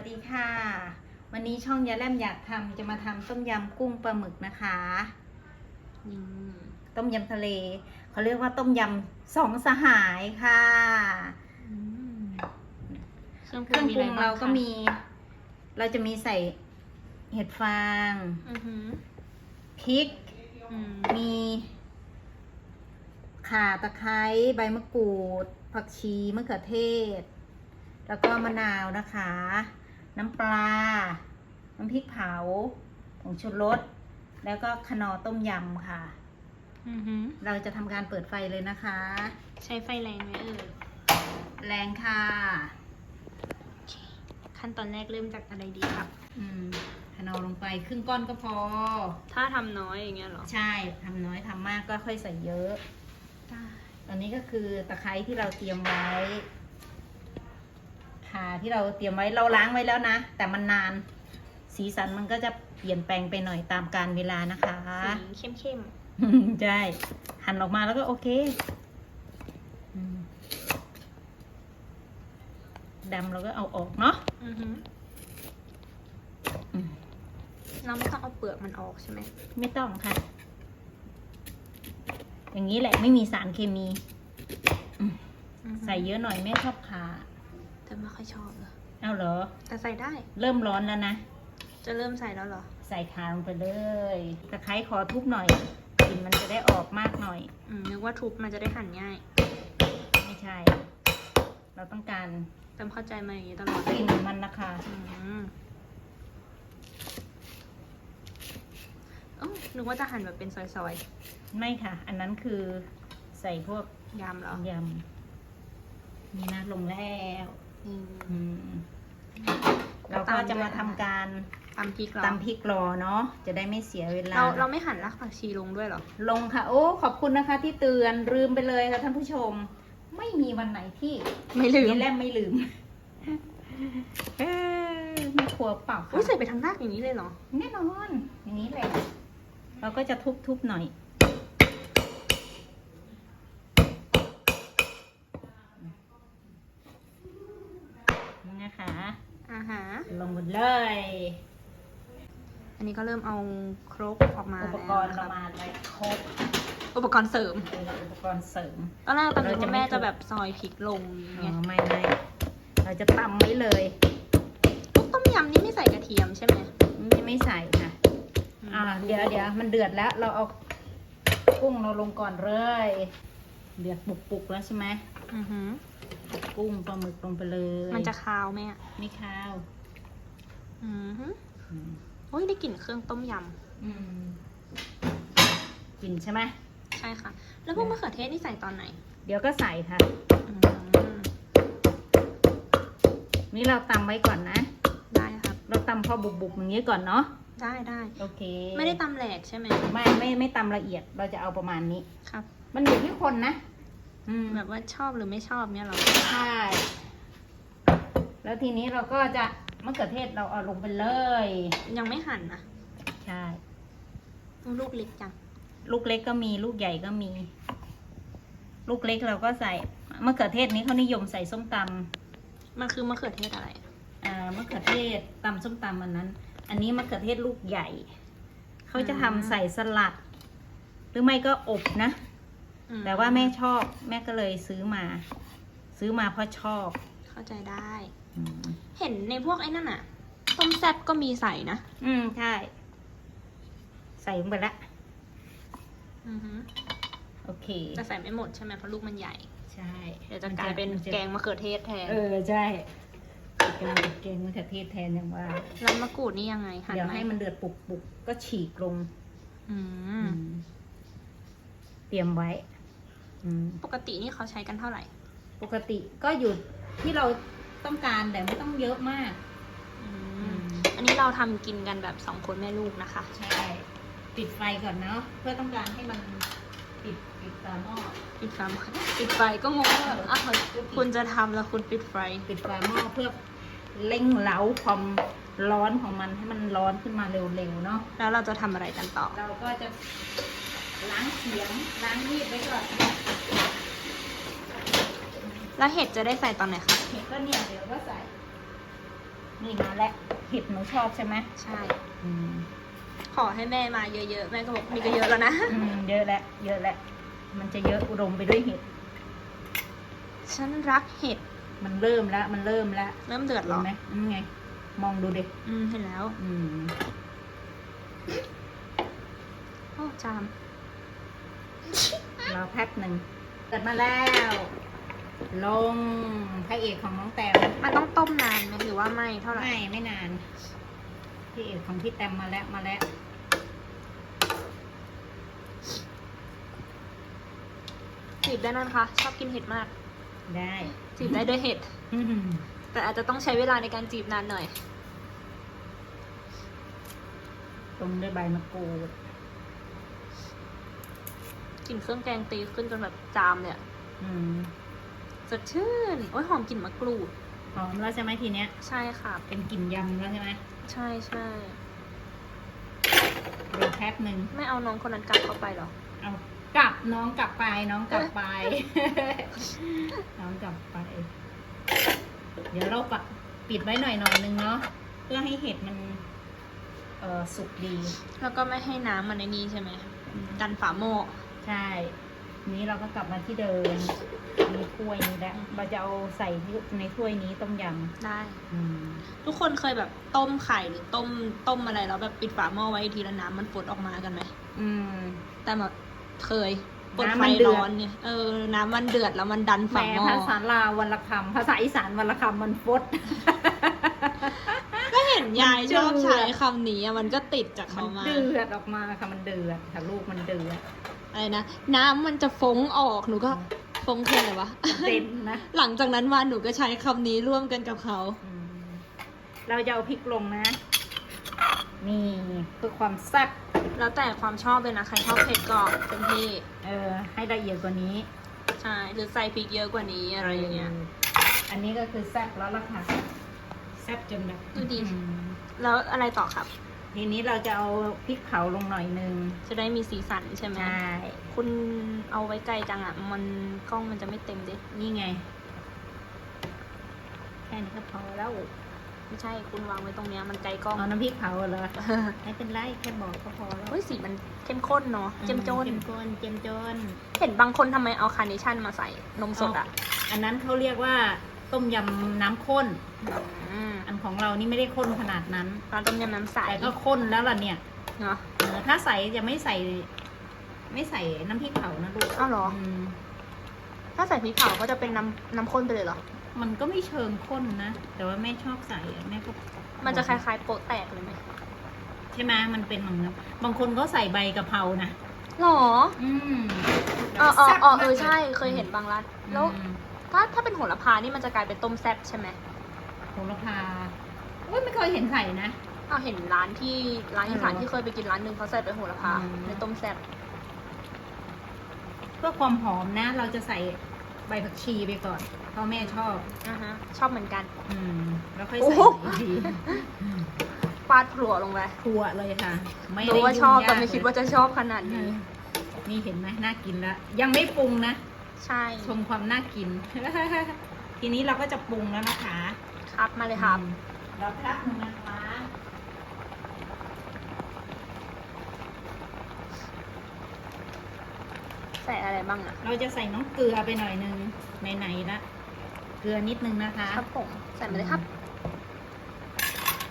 วัสดีค่ะ วันนี้ช่องยาแลมอยากทำจะมาทำต้มยำกุ้งปลาหมึกนะคะอืมต้มยำทะเล เขาเรียกว่าต้มยำสองสหายค่ะอืมเครื่องเคปรุรื่องงมีปอะไรรุงบ้างเราก็คะมี เราจะมีใส่เห็ดฟางอือหือพริกอืมมีข่าตะไคร้ใบมะกรูด ผักชีมะเขือเทศแล้วก็มะนาวนะคะ น้ำปลา น้ำพริกเผา ผงชูรส แล้วก็ขนอต้มยำค่ะ อือหือเราจะทำการเปิดไฟเลยนะคะ ใช้ไฟแรงไหมเอ่ยแรงค่ะโอเคขั้นตอนแรกเริ่มจากอะไรดีครับ อืมขนอลงไปครึ่งก้อนก็พอ ถ้าทำน้อยอย่างเงี้ยเหรอ ใช่ทำน้อยทำมากก็ค่อยใส่เยอะ ได้ตอนนี้ก็คือตะไคร้ที่เราเตรียมไว้ ข่าที่เราเตรียมไว้เราล้างไว้แล้วนะ แต่มันนาน สีสันมันก็จะเปลี่ยนแปลงไปหน่อยตามการเวลานะคะสีเข้มเข้มใช่ หั่นออกมาแล้วก็โอเคอืมดำเราก็เอาออกเนาะๆอือหืออืมเราไม่ต้องเอาเปลือกมันออกใช่ไหม ไม่ต้องค่ะ อย่างนี้แหละไม่มีสารเคมีอือหือใส่เยอะหน่อยแม่ชอบขา แต่ไม่ค่อยชอบเลยเอาเหรอ แต่ใส่ได้ เริ่มร้อนแล้วนะ จะเริ่มใส่แล้วเหรอ ใส่ขาลงไปเลยตะไคร้ขอทุบหน่อยกลิ่นมันจะได้ออกมากหน่อย อืมนึกว่าทุบมันจะได้หั่นง่าย ไม่ใช่ เราต้องการเติมเข้าใจมาอย่างนี้ตลอดกลิ่นมันนะคะอืมโอ้านึกว่าจะหั่นแบบเป็นซอยไม่ค่ะ อันนั้นคือใส่พวกๆยำเหรอ ยำนี่นะลงแล้ว อืมอืมแล้เราวก็ตามจะด้วยมาทำการตำพริกเหรอตำพริกรอเนาะจะได้ไม่เสียเวลา เราเราไม่หั่นรากผักชีลงด้วยเหรอ ลงค่ะ โอ้ขอบคุณนะคะ ที่เตือนลืมไปเลยค่ะท่านผู้ชม ไม่มีวันไหนที่ไม่ลืมนี่แลมไม่ลืมเออแม่ครัวเปล่าอุ้ยค่ะใส่ไปทั้งรากอย่างนี้เลยเหรอ แน่นอน อย่างนี้แหละเราก็จะทุบๆหน่อย นี่นะคะ อ่าฮะ ลงหมดเลย อันนี้ก็เริ่มเอาครกออกมาอุปกรณ์แล้วเรานะคมาไว้ครบอุปกรณ์เสริมเอออุปกรณ์เสริม ตอนแรกตอนนี้เราจะว่าไม่แม่ทุบจะแบบซอยพริกลงอ๋ไงอไม่ไม่เราจะตำไว้เลยพวกต้มยำนี่ไม่ใส่กระเทียมใช่ไหมไม่ไม่ใส่ค่ะอ่าเดี๋ยวเดี๋ยวมันเดือดแล้ว เราเอากุ้งเราลงก่อนเลย เดือดปุกปุกๆแล้วใช่ไหมอือหือกุ้งปลาหมึกลงไปเลยมันจะคาวไหมอะไม่ข้าว อือหืออืมโอ้ยได้กลิ่นเครื่องต้มยอืมกลิ่นใช่ไหมำ ใช่ค่ะ แล้วพวกมะเขือเทศนี่ใส่ตอนไหนเดี๋ยวก็ใส่ค่ะ อืมนี่เราตำไว้ก่อนนะ ได้ครับ เราตำพอบุบๆอย่างนี้ก่อนเนาะ ได้ได้โอเค ไม่ได้ตำแหลกใช่ไหมไม่ไม่ไม่ตำละเอียด เราจะเอาประมาณนี้ ครับ มันอยู่ที่คนนะ อืม แบบว่าชอบหรือไม่ชอบเนี่ยเหรอ ใช่ แล้วทีนี้เราก็จะ มะเขือเทศเราเอาลงไปเลย ยังไม่หั่นนะใช่ ลูกเล็กจัง ลูกเล็กก็มีลูกใหญ่ก็มี ลูกเล็กเราก็ใส่มะเขือเทศนี้เขานิยมใส่ส้มตำมันคือมะเขือเทศอะไรอ่ามะเขือเทศตำส้มตำอันนั้น อันนี้มะเขือเทศลูกใหญ่เขาจะทำใส่สลัด หรือไม่ก็อบนะอืมแต่ว่าแม่ชอบแม่ก็เลยซื้อมา ซื้อมาเพราะชอบ เข้าใจได้อืม เห็นในพวกไอ้นั่นอะต้มแซ่บก็มีใส่นะ อืมใช่ ใส่ลงไปละอือฮึโอเคแต่ใส่ไม่หมดใช่ไหมเพราะลูกมันใหญ่ ใช่ เดี๋ยวจะกลายเป็นมัจะแกงมะเขือเทศแทน เออ ใช่กลายเป็นแกงมะเขือเทศแทนอย่างว่าแล้วมะกรูดนี่ยังไงหั่นเดี๋ยวไหมให้มันเดือดปุกปุกๆก็ฉีกลงอืมอืม เตรียมไว้ อืม ปกตินี่เขาใช้กันเท่าไหร่ ปกติก็อยู่ที่เรา ต้องการแต่ไม่ต้องเยอะมากอืมอันนี้เราทำกินกันแบบสองคนแม่ลูกนะคะ ใช่ ปิดไฟก่อนเนาะเพื่อต้องการให้มันปิดปิดฝาหม้อปิดไฟปิดไฟก็งงว่าแบบอ้าวคุณจะทำแล้วคุณปิดไฟ ปิดฝาหม้อเพื่อเร่งเล้าความร้อนของมันให้มันร้อนขึ้นมาเร็วๆเนาะ แล้วเราจะทำอะไรกันต่อ เราก็จะล้างเขียงล้างมีดไว้ก่อน แล้วเห็ดจะได้ใส่ตอนไหนคะ เห็ดก็เนี่ยเดี๋ยวก็ใส่ นี่มาแล้วเห็ดหนูชอบใช่ไหมใช่ อืมขอให้แม่มาเยอะๆ แม่ก็บอกมีก็เยอะแล้วนะ อืมเยอะแล้วเยอะแล้วมันจะเยอะอุดมไปด้วยเห็ด ฉันรักเห็ด มันเริ่มแล้วมันเริ่มแล้วเริ่มเดือดเหรเห็อนไหมอืมไง มองดูดิอืมเห็นแล้วอืม โอ้จามรอแป๊บหนึ่งเกิดมาแล้ว ลงพระเอกของน้องแต้มมันต้องต้มนานไหมหรือว่าไม่เท่าไหร่ไม่ไม่นานพระเอกของพี่แต้มมาแล้วมาแล้วจีบได้นานคะชอบกินเห็ดมาก ได้จีบได้ด้วยเห็ดอืมแต่อาจจะต้องใช้เวลาในการจีบนานหน่อยตรงด้วยใบมะกรูดกลิ่นเครื่องแกงตีขึ้นจนแบบจามเลยอะอืม สดชื่น โอ้ยหอมกลิ่นมะกรูด หอมแล้วใช่ไหมทีเนี้ย ใช่ค่ะ เป็นกลิ่นยำแล้วใช่ไหมใช่ใช่เดี๋ยวแป๊บหนึ่งไม่เอาน้องคนนั้นกลับเข้าไปเหรอ เอากลับน้องกลับไปน้องกลับไป น้องกลับไป เดี๋ยวเราปะปิดไว้หน่อยหน่อยนึงเนาะเพื่อให้เห็ดมันเออสุกดี แล้วก็ไม่ให้น้ำมันในนี้ใช่ไหมดันฝาหม้อใช่ นี้เราก็กลับมาที่เดิมมีถ้วยนี้แล้วเราจะเอาใส่ในถ้วยนี้ต้มยได้ำอืม ทุกคนเคยแบบต้มไข่หรือต้มต้มอะไรแล้วแบบปิดฝาหม้อไว้อีกทีแล้วน้ำมันฝดออกมากันไหมอืม แต่แบบเคยเปิดน้ำไฟมันเดือด ร้อนเนี่ยเออน้ำมันเดือดแล้วมันดันแหมฝาหม้อภาษาลาววันละคำภาษาอีสานวันละคำมันฟด ก็เห็นยายมันชอบเดือดใช้คำนี้อะมันก็ติดจากมัเขานมา เดือดออกมาค่ะมันเดือดค่ะลูกมันเดือด อะไรนะ น้ำมันจะฟงออกหนูก็ฟงคืออะไรวะ เต็มนะ หลังจากนั้นมาหนูก็ใช้คำนี้ร่วมกันกับเขาอืมเราจะเอาพริกลงนะ นี่เพื่อความแซ่บแล้วแต่ความชอบเลยนะ ใครชอบเผ็ดก็เต็มที่ เออ ให้ละเอียดกว่านี้ ใช่ หรือใส่พริกเยอะกว่านี้อะไรอย่างเงี้ย อันนี้ก็คือแซ่บแล้วล่ะค่ะ แซ่บจนแบบดูดิอืมแล้วอะไรต่อครับ ทีนี้เราจะเอาพริกเผาลงหน่อยนึงจะได้มีสีสันใช่ไหมใช่คุณเอาไว้ไกลจังอะ มันกล้องมันจะไม่เต็มดินี่ไง แค่นี้ก็พอแล้ว ไม่ใช่คุณวางไว้ตรงเนี้ยมันไกลกล้องเอาน้ำพริกเผาเหรอไม่เป็นไรแค่บอกก็พอแล้วเฮ้ยสีมันเข้มข้นเนาะเจ้มจนเจ้มจนเจ้มจนเห็นบางคนทำไมเอาคาร์เนชั่นมาใส่นมสดอะ อันนั้นเขาเรียกว่า ต้มยำน้ำข้น อืมอันของเรานี่ไม่ได้ข้นขนาดนั้นร้านต้มยำน้ำใสแต่ก็ข้นแล้วล่ะเนี่ยเนาะเออถ้าใส่จะไม่ใส่ ไม่ใส่น้ำพริกเผานะลูกอ้าวเหรอมถ้าใส่พริกเผาก็จะเป็นน้ำน้ำข้นไปเลยเหรอ มันก็ไม่เชิงข้นนะ แต่ว่าแม่ชอบใส่อะแม่ก็มันจะคล้ายๆโปะแตกเลยไหมใช่ไหมมันเป็นเหมือนกับบางคนก็ใส่ใบกะเพรานะหรออืม อ๋ออ๋อแซ่บอ๋อมากเออใช่ เคยเห็นบางร้านแล้ว อืม ถ้าถ้าเป็นโหระพานี่มันจะกลายเป็นต้มแซ่บใช่ไหมโหระพาโอ้ยไม่เคยเห็นใส่นะอ้าวเห็นร้านที่ร้านอีสานอ๋อเหรอที่เคยไปกินร้านหนึ่งเขาใส่เป็นโหระพาอืม ในต้มแซ่บเพื่อความหอมนะ เราจะใส่ใบผักชีไปก่อนเพราะแม่ชอบ อ่าฮะชอบเหมือนกัน อืม แล้วค่อยโอ้ใส่โห อีกทีปาดถั่วลงไปทั่วเลยค่ะ ไม่รู้ได้ว่ายุ่งชอบยแต่ไม่คิดว่าจะชอบขนาดเอนี้อนี่เห็นไหมน่ากินแล้วยังไม่ปรุงนะ ใช่ชมความน่ากิน ทีนี้เราก็จะปรุงแล้วนะคะครับมาเลยครับอืมเราแป๊บนึงนะคะใส่อะไรบ้างอะเราจะใส่น้ำเกลือไปหน่อยนึงไหนๆละเกลือนิดนึงนะคะครับผมใส่มาเลยครับ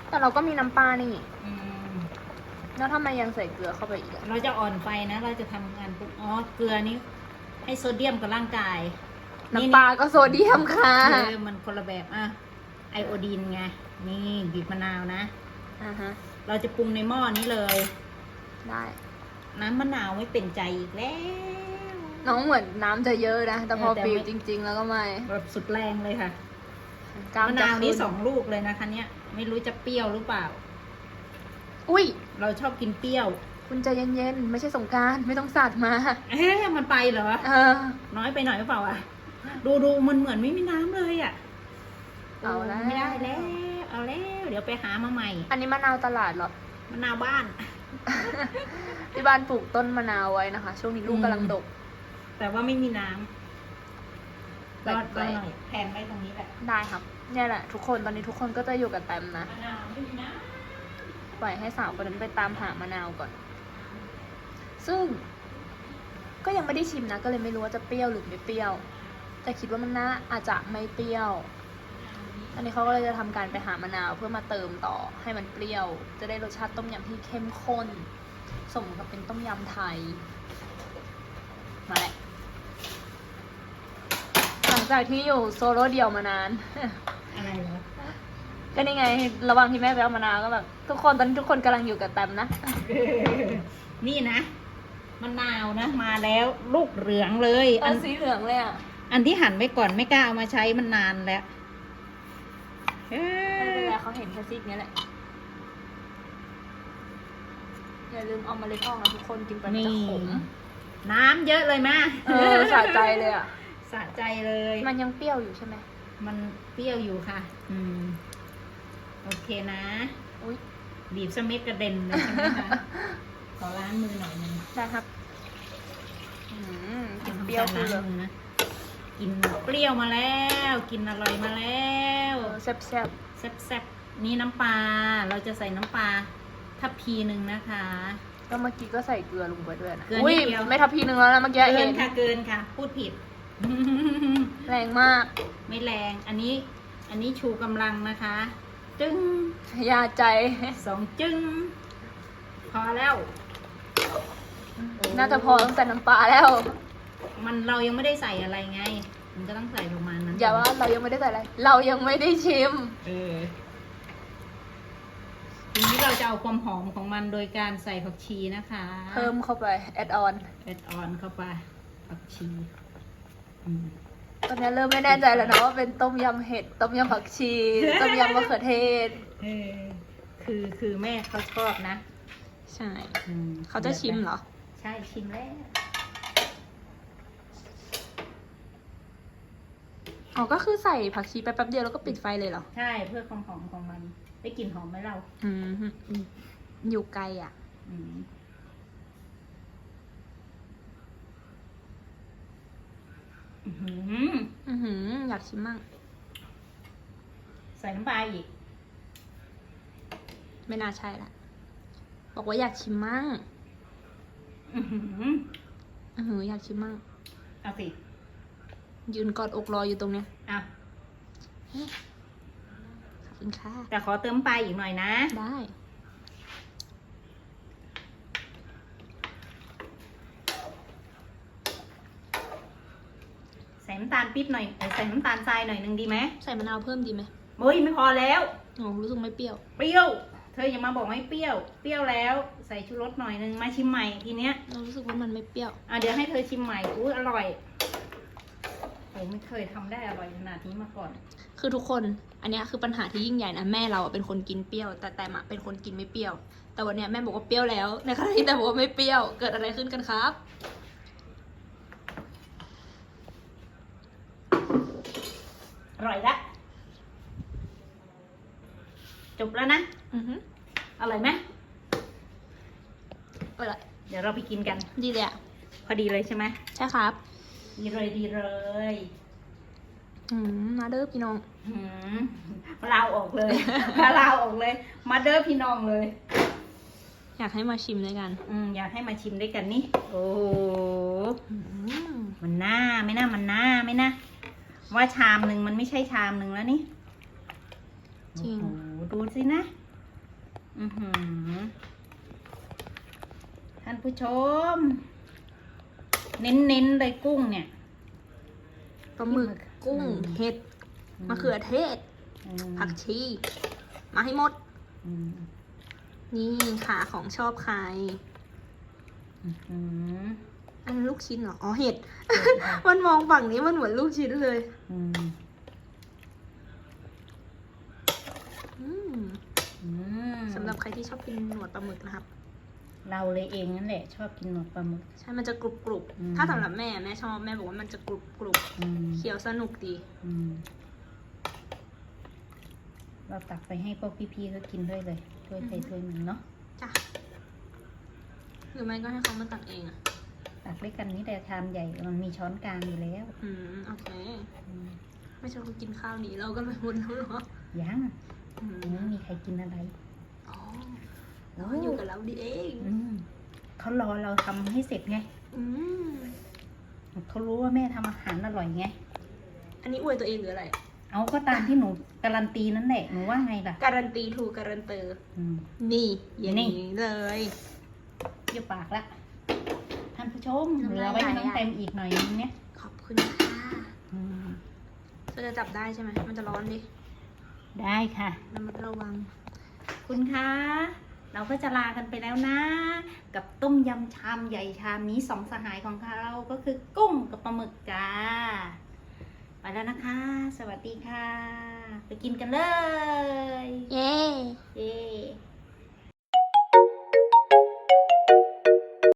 แต่เราก็มีน้ำปลานี่อืมแล้วทำไมยังใส่เกลือเข้าไปอีกอะเราจะอ่อนไฟนะ เราจะทำงานปรุงอ๋อเกลือนี้ ให้โซเดียมกับร่างกายน้ำปลาก็โซเดียมค่ะเออมันคนละแบบอะไอโอดีนไง นี่บีบมะนาวนะอ่าฮะเราจะปรุงในหม้อนี้เลย ได้ น้ำมะนาวไม่เป็นใจอีกแล้ว น้องเหมือนน้ำจะเยอะนะ แต่พอเออแต่บีบไม่จริง ๆ แล้วก็ไม่แบบสุดแรงเลยค่ะกล้มะจะนาวนี้ขึ้สองลูกเลยนะคะ เนี่ย ไม่รู้จะเปรี้ยวหรือเปล่า อุ้ย เราชอบกินเปรี้ยว คุณใจเย็นๆ ไม่ใช่สงกรารไม่ต้องสาดมา เอ๊ะมันไปเหรอ เออ น้อยไปหน่อยหรือเปล่าอะ ดูดูมันเหมือนไม่มีน้ำเลยอะเอาแล้วไม่ได้แล้ว เอาแล้ว เดี๋ยวไปหามาใหม่ อันนี้มะนาวตลาดเหรอ มะนาวบ้าน ที่บ้านปลูกต้นมะนาวไว้นะคะ ช่วงนี้ลูกอืมกำลังดก แต่ว่าไม่มีน้ำแปลก็กก็หน่อยแพนไว้ตรงนี้แหละๆได้ครับ เนี่ยแหละ ทุกคนตอนนี้ทุกคนก็จะอยู่กับแตมนะมะนาวด้วยนะปล่อยให้สาวคนนั้นไปตามหามะนาวก่อน ซึ่งก็ยังไม่ได้ชิมนะ ก็เลยไม่รู้ว่าจะเปรี้ยวหรือไม่เปรี้ยว แต่คิดว่ามันน่าอาจจะไม่เปรี้ยว อันนี้เขาก็เลยจะทำการไปหามะนาวเพื่อมาเติมต่อให้มันเปรี้ยว จะได้รสชาติต้มยำที่เข้มข้น สมกับเป็นต้มยำไทย มาแหละหลังจากที่อยู่โซโล่เดี่ยวมานาน อะไรเหรอก็นี่ไง ระหว่างที่แม่ไปเอามะนาวก็แบบ ทุกคนตอนนี้ทุกคนกำลังอยู่กับแตมนะ นี่นะ มะนาวนะมาแล้วลูกเหลืองเลยอัอันนสีเหลืองเลยอะอันที่หั่นไว้ก่อนไม่กล้าเอามาใช้มันนานแล้วเอ้ไม่เป็นยไรเขาเห็นแค่ซีกนี้แหละอย่าลืมเอาเมาเล็ดออกนะทุกคนกินไปมันจะขมน้ำเยอะเลยมาเออสะใจเลยอะสะใจเลย มันยังเปรี้ยวอยู่ใช่ไหมมันเปรี้ยวอยู่ค่ะ อืม โอเคนะ อุ้ยบีบสเม็ดกระเด็นเลยใช่ไหมคะ ขอล้างมือหน่อยหนึงได้ครับอืมกินเปรี้ยวคือล้างมือนะกินเปรี้ยวมาแล้ว กินอร่อยมาแล้วแซ่บแซ่บๆนี่น้ำปลาเราจะใส่น้ำปลาทัพพีหนึ่งนะคะๆก็เมื่อกี้ก็ใส่เกลือลงไปด้วยนะเกลือนิดอุ้ยเดียวไม่ทับพีหนึ่งแล้วนะเมื่อกี้เกิเห็นนค่ะเกินค่ะ พูดผิด แรงมาก ไม่แรงอันนี้ อันนี้ชูกำลังนะคะ จึ้งยาใจสองจึ้งพอแล้ว น่าจะพอตั้งแต่น้ำปลาแล้ว มันเรายังไม่ได้ใส่อะไรไง มันก็ต้องใส่ประมาณนั้นอย่าว่าเรายังไม่ได้ใส่อะไร เรายังไม่ได้ชิม เออทีนี้เราจะเอาความหอมของมันโดยการใส่ผักชีนะคะเพิ่มเข้าไปแอดออนแอดออนเข้าไปผักชีอืมตอนนี้เริ่มไม่แน่ใจแล้วนะว่าเป็นต้มยำเห็ด ต้มยำผักชี ต้มยำมะเขือเทศ เออคือคือแม่เขาชอบนะ ใช่ อืมเขาจะชิมเหรอ ใช่ชิมแล้วอ๋อ ก็คือใส่ผักชีไปแป๊บเดียวแล้วก็ปิดไฟเลยเหรอ ใช่เพื่อความหอมของมันได้กลิ่นหอมไหมเราอืมอยู่ไกลอะ อืมอื้อหืออือหือ อยากชิมมั่ง ใส่น้ำปลาอีก ไม่น่าใช่ละ บอกว่าอยากชิมมั่งอื้อหืออือหืออยากชิมมั่งเอาสิยืนกอดอกรออยู่ตรงเนี้ยเอาขอบคุณค่ะ แต่ขอเติมปลาอีกหน่อยนะ ได้ ใส่น้ำตาลปิ๊บหน่อยเอ้ยใส่น้ำตาลทรายหน่อยหนึงดีไหมใส่มะนาวเพิ่มดีไหมเฮ้ยไม่พอแล้ว โอ้รู้สึกไม่เปรี้ยว เปรี้ยวเธออย่ามาบอกไม่เปรี้ยว เปรี้ยวแล้วใส่ชูรสหน่อยหนึงมาชิมใหม่ทีเนี้ย เรารู้สึกว่ามันไม่เปรี้ยว อะเดี๋ยวให้เธอชิมใหม่อุ้ยอร่อยโอ้ไม่เคยทำได้อร่อยขนาดนี้มาก่อน คือทุกคน อันเนี้ยคือปัญหาที่ยิ่งใหญ่นะแม่เราอะเป็นคนกินเปรี้ยว แต่แต้มอะเป็นคนกินไม่เปรี้ยว แต่วันเนี้ยแม่บอกว่าเปรี้ยวแล้วในขณะที่แต่บอกว่าไม่เปรี้ยว เกิดอะไรขึ้นกันครับ อร่อยละ จบแล้วนะอือหืออร่อยไหมอร่อยเดี๋ยวเราไปกินกัน ดีเลยอะพอดีเลยใช่ไหมใช่ครับ ดีเลยดีเลยอืมมาเด้อพี่น้องหืมลาวออกเลย ลาวออกเลย มาเด้อพี่น้องเลย อยากให้มาชิมด้วยกันอืมอยากให้มาชิมด้วยกันนี่ โอ้โหอืมมันน่าไม่น่ามันน่าไม่น่าว่าชามหนึ่งมันไม่ใช่ชามหนึ่งแล้วนี่จริง โอ้โหดูสินะอือหือ ท่านผู้ชม เน้นๆเลยกุ้งเนี่ยปลาหมึกกุ้งอืมเห็ดมะเขือเทศอืมผักชี มาให้หมดอืมนี่ขาของชอบใครอื้อหืออันนนลูกชิ้นเหรอ อ๋อเห็ดเห็ดค่ะมันมองฝั่งนี้มันเหมือนลูกชิ้นเลย อืมอืม อืม สำห รับใครที่ชอบกินหนวดปลาหมึกนะครับ เราเลยเองนั่นแหละ ชอบกินหนวดปลาหมึก ใช่ มันจะกรุบกรุบอืม ถ้าสำหรับแม่แม่ชอบแม่บอกว่ามันจะกรุบกรุบอืมเคี้ยวสนุกดี อืมเราตักไปให้พวกพี่ๆเขากินด้วยเลยถ้วยใส่ถ้วยหนึ่งเนาะจ้ะ หรือไม่ก็ให้เขามาตักเองอะเตักด้วยกันนี่แต่ชามใหญ่มันมีช้อนกลางอยู่แล้วอืม โอเค อืมไม่ใช่ว่ากินข้าวหนีเราก็ไม่หมดแล้วเหรอยังอืมยังไม่มีใครกินอะไร อ๋อเราอยู่กับเราดีเองอืมเขารอเราทำให้เสร็จไงอืมเขารู้ว่าแม่ทำอาหารอร่อยไง อันนี้อวยตัวเองหรืออะไร เอาก็ตามที่หนูการันตีนั่นแหละหนูว่าไงล่ะ การันตีถูกการันเตอร์อืม นี่อย่างนี่ นี้เลยเยี่ยวปากละท่านผู้ชมน้ำเหลืลายอไว้ให้ไหลน้องอะเต็มอีกหน่อยนึงเนี่ยขอบคุณค่ะอืมเราจะจับได้ใช่ไหมมันจะร้อนดิได้ค่ะระมัดระวัง คุณคะเราก็จะลากันไปแล้วนะ กับต้มยำชามใหญ่ชามนี้สองสหายของเราก็คือกุ้งกับปลาหมึกจ้าไปแล้วนะคะ สวัสดีค่ะ ไปกินกันเลย เย้ เย้